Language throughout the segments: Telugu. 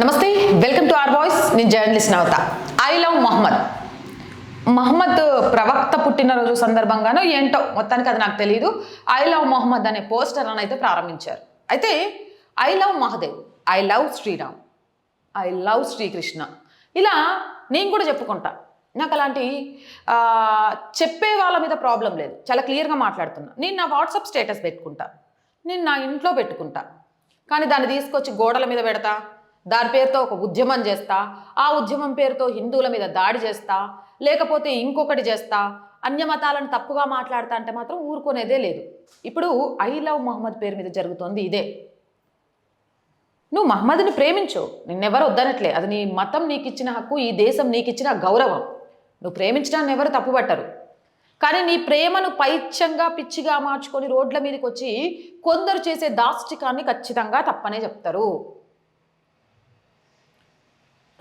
నమస్తే వెల్కమ్ టు ఆర్ వాయిస్ నేను journalist Navata. I love Muhammad Muhammad ప్రవక్త పుట్టినరోజు సందర్భంగానో ఏంటో మొత్తానికి అది నాకు తెలియదు ఐ లవ్ మహమ్మద్ అనే పోస్టర్ అని అయితే ప్రారంభించారు. అయితే I love Mahadev I love Shriram I love Srikrishna. ఇలా నేను కూడా చెప్పుకుంటా. నాకు అలాంటి చెప్పే వాళ్ళ మీద ప్రాబ్లం లేదు. చాలా క్లియర్గా మాట్లాడుతున్నా. నేను నా వాట్సాప్ స్టేటస్ పెట్టుకుంటా. నేను నా ఇంట్లో పెట్టుకుంటా. కానీ దాన్ని తీసుకొచ్చి గోడల మీద పెడతా. దాని పేరుతో ఒక ఉద్యమం చేస్తా ఆ ఉద్యమం పేరుతో హిందువుల మీద దాడి చేస్తా లేకపోతే ఇంకొకటి చేస్తా అన్య మతాలను తప్పుగా మాట్లాడతా అంటే మాత్రం ఊరుకునేదే లేదు. ఇప్పుడు ఐ లవ్ మహమ్మద్ పేరు మీద జరుగుతోంది ఇదే. నువ్వు మహమ్మద్ని ప్రేమించు నిన్నెవరు వద్దనట్లే. అది నీ మతం నీకు ఇచ్చిన హక్కు ఈ దేశం నీకు ఇచ్చిన గౌరవం. నువ్వు ప్రేమించడాన్ని ఎవరు తప్పుపట్టరు. కానీ నీ ప్రేమను పైచ్యంగా పిచ్చిగా మార్చుకొని రోడ్ల మీదకి వచ్చి కొందరు చేసే దాష్టికాన్ని ఖచ్చితంగా తప్పనే చెప్తారు.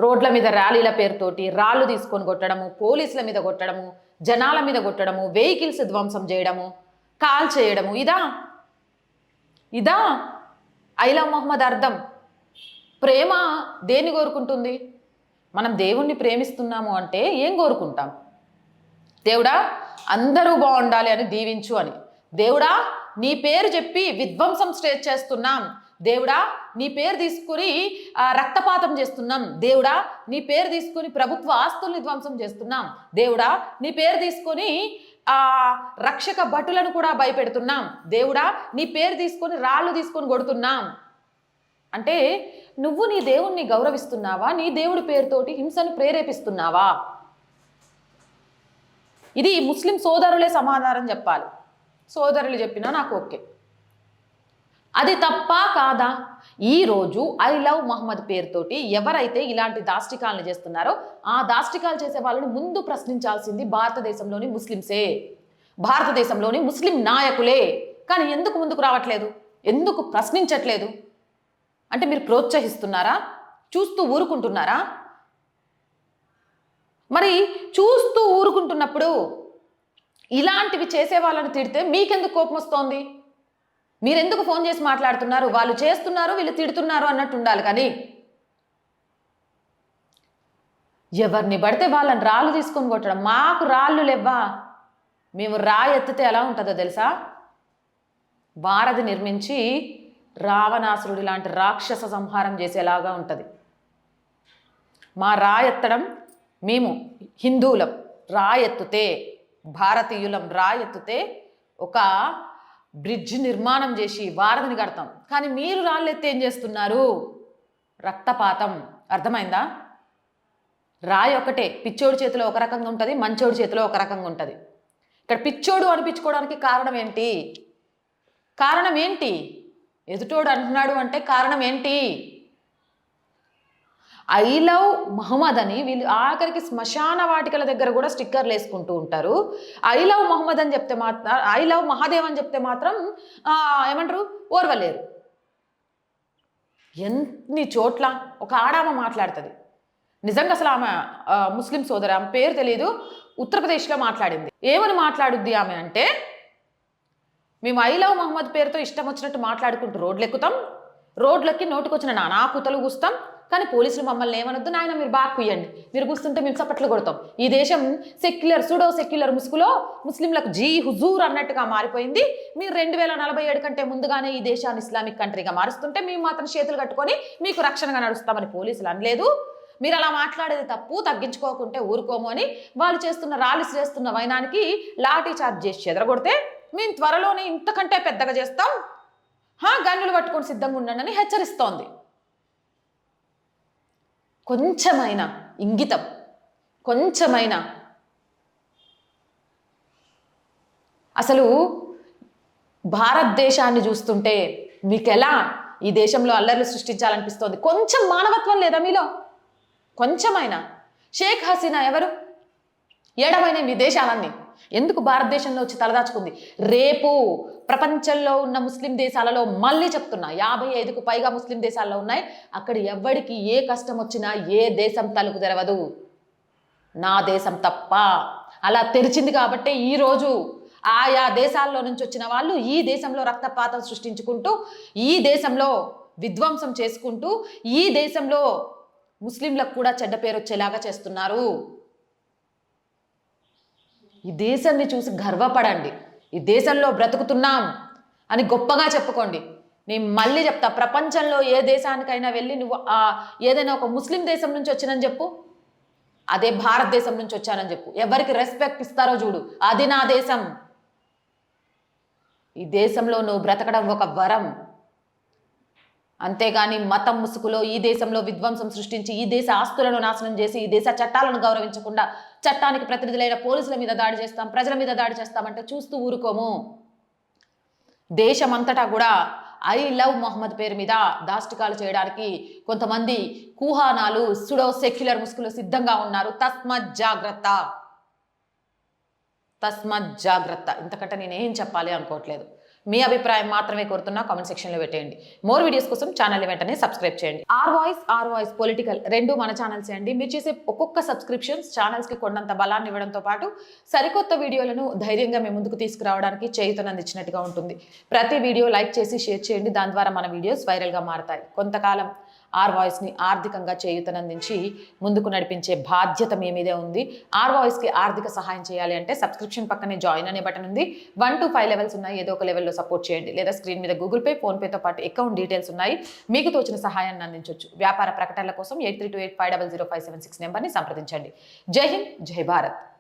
రోడ్ల మీద ర్యాలీల పేరుతోటి రాళ్ళు తీసుకొని కొట్టడము పోలీసుల మీద కొట్టడము జనాల మీద కొట్టడము వెహికల్స్ ధ్వంసం చేయడము కాల్ చేయడము. ఇదా? ఇదా? ఐలా మొహమ్మద్ అర్థం. ప్రేమ దేన్ని కోరుకుంటుంది? మనం దేవుణ్ణి ప్రేమిస్తున్నాము అంటే ఏం కోరుకుంటాం? దేవుడా అందరూ బాగుండాలి అని దీవించు అని. దేవుడా నీ పేరు చెప్పి విధ్వంసం స్టేజ్ చేస్తున్నాం. దేవుడా నీ పేరు తీసుకుని రక్తపాతం చేస్తున్నాం. దేవుడా నీ పేరు తీసుకుని ప్రభుత్వ ఆస్తుల్ని ధ్వంసం చేస్తున్నాం. దేవుడా నీ పేరు తీసుకొని ఆ రక్షక భటులను కూడా భయపెడుతున్నాం. దేవుడా నీ పేరు తీసుకొని రాళ్ళు తీసుకొని కొడుతున్నాం. అంటే నువ్వు నీ దేవుణ్ణి గౌరవిస్తున్నావా? నీ దేవుడి పేరుతోటి హింసను ప్రేరేపిస్తున్నావా? ఇది ముస్లిం సోదరులే సమాధానం చెప్పాలి. సోదరులు చెప్పినా నాకు ఓకే. అది తప్ప కాదా? ఈరోజు ఐ లవ్ మహమ్మద్ పేరుతోటి ఎవరైతే ఇలాంటి దాష్టికాలను చేస్తున్నారో ఆ దాష్టికాలు చేసే వాళ్ళని ముందు ప్రశ్నించాల్సింది భారతదేశంలోని ముస్లింసే భారతదేశంలోని ముస్లిం నాయకులే. కానీ ఎందుకు ముందుకు రావట్లేదు? ఎందుకు ప్రశ్నించట్లేదు? అంటే మీరు ప్రోత్సహిస్తున్నారా? చూస్తూ ఊరుకుంటున్నారా? మరి చూస్తూ ఊరుకుంటున్నప్పుడు ఇలాంటివి చేసే వాళ్ళని తిడితే మీకెందుకు కోపం వస్తోంది? మీరెందుకు ఫోన్ చేసి మాట్లాడుతున్నారు? వాళ్ళు చేస్తున్నారు వీళ్ళు తిడుతున్నారు అన్నట్టు ఉండాలి కానీ ఎవరిని పడితే వాళ్ళని రాళ్ళు తీసుకొని కొట్టడం. మాకు రాళ్ళు లేవ్వా? మేము రాయి ఎత్తితే ఎలా ఉంటుందో తెలుసా? వారధి నిర్మించి రావణాసురుడి లాంటి రాక్షస సంహారం చేసేలాగా ఉంటుంది. మా రాయెత్తడం మేము హిందువులం. రాయెత్తుతే భారతీయులం రాయెత్తుతే ఒక బ్రిడ్జ్ నిర్మాణం చేసి వారధిని కడతాం. కానీ మీరు రాళ్ళెత్తి ఏం చేస్తున్నారు? రక్తపాతం. అర్థమైందా? రాయి ఒకటే పిచ్చోడి చేతిలో ఒక రకంగా ఉంటుంది మంచోడి చేతిలో ఒక రకంగా ఉంటుంది. ఇక్కడ పిచ్చోడు అనిపించుకోవడానికి కారణం ఏంటి? కారణం ఏంటి? ఎదుటోడు అంటున్నాడు అంటే కారణం ఏంటి? ఐ లవ్ మహమ్మద్ అని వీళ్ళు ఆఖరికి శ్మశాన వాటికల దగ్గర కూడా స్టిక్కర్లు వేసుకుంటూ ఉంటారు. ఐ లవ్ మహమ్మద్ అని చెప్తే మాత్రం ఐ లవ్ మహాదేవ్ అని చెప్తే మాత్రం ఏమంటారు? ఓర్వలేరు. ఎన్ని చోట్ల ఒక ఆడామ మాట్లాడుతుంది. నిజంగా అసలు ఆమె ముస్లిం సోదరు ఆమె పేరు తెలియదు ఉత్తరప్రదేశ్లో మాట్లాడింది. ఏమని మాట్లాడుద్ది ఆమె అంటే మేము ఐ లవ్ మహమ్మద్ పేరుతో ఇష్టం వచ్చినట్టు మాట్లాడుకుంటూ రోడ్లు ఎక్కుతాం రోడ్లకి నోటుకొచ్చిన నానా కుతలు కూస్తాం. కానీ పోలీసులు మమ్మల్ని ఏమనొద్దు నాయన మీరు బాగా కుయ్యండి. మీరు కూర్చుంటే మేము చప్పట్లు కొడతాం. ఈ దేశం సెక్యులర్ సుడో సెక్యులర్ ముసుగులో ముస్లింలకు జీ హుజూర్ అన్నట్టుగా మారిపోయింది. మీరు రెండు వేల నలభై ఏడు కంటే ముందుగానే ఈ దేశాన్ని ఇస్లామిక్ కంట్రీగా మారుస్తుంటే మేము మాత్రం చేతులు కట్టుకొని మీకు రక్షణగా నడుస్తామని పోలీసులు అనలేదు. మీరు అలా మాట్లాడేది తప్పు తగ్గించుకోకుంటే ఊరుకోము అని వాళ్ళు చేస్తున్న ర్యాలీస్ చేస్తున్న వైనానికి లాఠీ చార్జ్ చేసి చెదరగొడితే మేము త్వరలోనే ఇంతకంటే పెద్దగా చేస్తాం. హా గన్నులు పట్టుకొని సిద్ధంగా ఉండండి అని హెచ్చరిస్తోంది. కొంచెమైన ఇంగితం కొంచెమైన. అసలు భారతదేశాన్ని చూస్తుంటే మీకు ఎలా ఈ దేశంలో అల్లర్లు సృష్టించాలనిపిస్తోంది? కొంచెం మానవత్వం లేదా మీలో? కొంచెమైనా. షేక్ హసీనా ఎవరు? ఏడమైన మీ దేశాలన్నీ. ఎందుకు భారతదేశంలో వచ్చి తలదాచుకుంది? రేపు ప్రపంచంలో ఉన్న ముస్లిం దేశాలలో మళ్ళీ చెప్తున్నా యాభై ఐదుకు పైగా ముస్లిం దేశాల్లో ఉన్నాయి. అక్కడ ఎవరికి ఏ కష్టం వచ్చినా ఏ దేశం తలుపు తెరవదు. నా దేశం తప్ప. అలా తెరిచింది కాబట్టే ఈరోజు ఆయా దేశాల్లో నుంచి వచ్చిన వాళ్ళు ఈ దేశంలో రక్తపాతం సృష్టించుకుంటూ ఈ దేశంలో విధ్వంసం చేసుకుంటూ ఈ దేశంలో ముస్లింలకు కూడా చెడ్డ పేరు వచ్చేలాగా చేస్తున్నారు. ఈ దేశాన్ని చూసి గర్వపడండి. ఈ దేశంలో బ్రతుకుతున్నాం అని గొప్పగా చెప్పుకోండి. నేను మళ్ళీ చెప్తా ప్రపంచంలో ఏ దేశానికైనా వెళ్ళి నువ్వు ఏదైనా ఒక ముస్లిం దేశం నుంచి వచ్చినని చెప్పు. అదే భారతదేశం నుంచి వచ్చానని చెప్పు. ఎవరికి రెస్పెక్ట్ ఇస్తారో చూడు. అది నా దేశం. ఈ దేశంలో నువ్వు బ్రతకడం ఒక వరం. అంతేగాని మతం ముసుగులో ఈ దేశంలో విధ్వంసం సృష్టించి ఈ దేశ ఆస్తులను నాశనం చేసి ఈ దేశ చట్టాలను గౌరవించకుండా చట్టానికి ప్రతినిధులైన పోలీసుల మీద దాడి చేస్తాం ప్రజల మీద దాడి చేస్తామంటే చూస్తూ ఊరుకోము. దేశమంతటా కూడా ఐ లవ్ మొహమ్మద్ పేరు మీద దాష్టికాలు చేయడానికి కొంతమంది కుహానాలు సుడో సెక్యులర్ ముసుగులు సిద్ధంగా ఉన్నారు. తస్మత్ జాగ్రత్త. తస్మత్ జాగ్రత్త. ఇంతకంటే నేనేం చెప్పాలి అనుకోవట్లేదు. మీ అభిప్రాయం మాత్రమే కోరుతున్నా కామెంట్ సెక్షన్లో పెట్టేయండి. మోర్ వీడియోస్ కోసం ఛానల్ వెంటనే సబ్స్క్రైబ్ చేయండి. R voice R voice political రెండు మన ఛానల్స్ అండి. మీరు చేసే ఒక్కొక్క సబ్స్క్రిప్షన్స్ ఛానల్స్కి కొండంత బలాన్ని ఇవ్వడంతో పాటు సరికొత్త వీడియోలను ధైర్యంగా మేము ముందుకు తీసుకురావడానికి చేయుతనందించినట్టుగా ఉంటుంది. ప్రతి వీడియో లైక్ చేసి షేర్ చేయండి. దాని ద్వారా మన వీడియోస్ వైరల్గా మారతాయి. కొంతకాలం ఆర్ వాయిస్ని ఆర్థికంగా చేయుతనందించి ముందుకు నడిపించే బాధ్యత మీ మీదే ఉంది. ఆర్ వాయిస్కి ఆర్థిక సహాయం చేయాలి అంటే సబ్స్క్రిప్షన్ పక్కనే జాయిన్ అనే బటన్ ఉంది. వన్ టు ఫైవ్ లెవెల్స్ ఉన్నాయి. ఏదో ఒక లెవెల్లో సపోర్ట్ చేయండి. లేదా స్క్రీన్ మీద గూగుల్ పే ఫోన్పేతో పాటు అకౌంట్ డీటెయిల్స్ ఉన్నాయి. మీకు తోచిన సహాయాన్ని అందించవచ్చు వ్యాపార ప్రకటనల కోసం eight three two eight five double zero five seven six నెంబర్ని సంప్రదించండి. జై హింద్ జై భారత్.